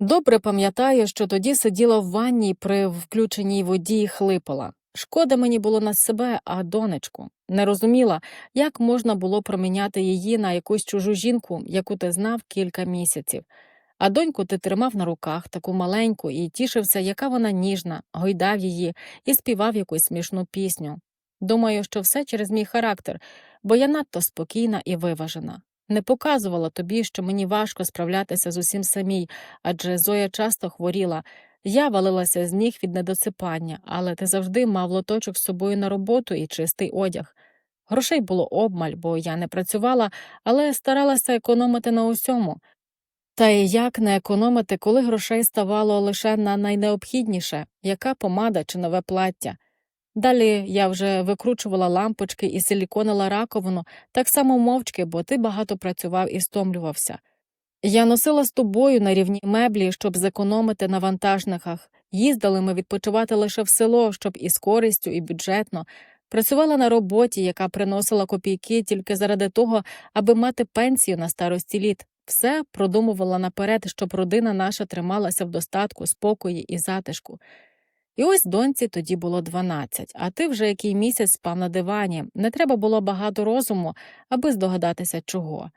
Добре пам'ятаю, що тоді сиділа в ванні при включеній воді і хлипала. Шкода мені було на себе, а донечку. Не розуміла, як можна було проміняти її на якусь чужу жінку, яку ти знав кілька місяців. А доньку ти тримав на руках таку маленьку і тішився, яка вона ніжна, гойдав її і співав якусь смішну пісню. Думаю, що все через мій характер, бо я надто спокійна і виважена. Не показувала тобі, що мені важко справлятися з усім самій, адже Зоя часто хворіла. Я валилася з ніг від недосипання, але ти завжди мав лоточок з собою на роботу і чистий одяг. Грошей було обмаль, бо я не працювала, але старалася економити на усьому. Та і як не економити, коли грошей ставало лише на найнеобхідніше яка помада чи нове плаття. Далі я вже викручувала лампочки і силіконила раковину, так само мовчки, бо ти багато працював і стомлювався. Я носила з тобою на рівні меблі, щоб зекономити на вантажниках. Їздили ми відпочивати лише в село, щоб і з користю, і бюджетно. Працювала на роботі, яка приносила копійки тільки заради того, аби мати пенсію на старості літ. Все продумувала наперед, щоб родина наша трималася в достатку, спокої і затишку. І ось доньці тоді було 12, а ти вже який місяць спав на дивані. Не треба було багато розуму, аби здогадатися чого.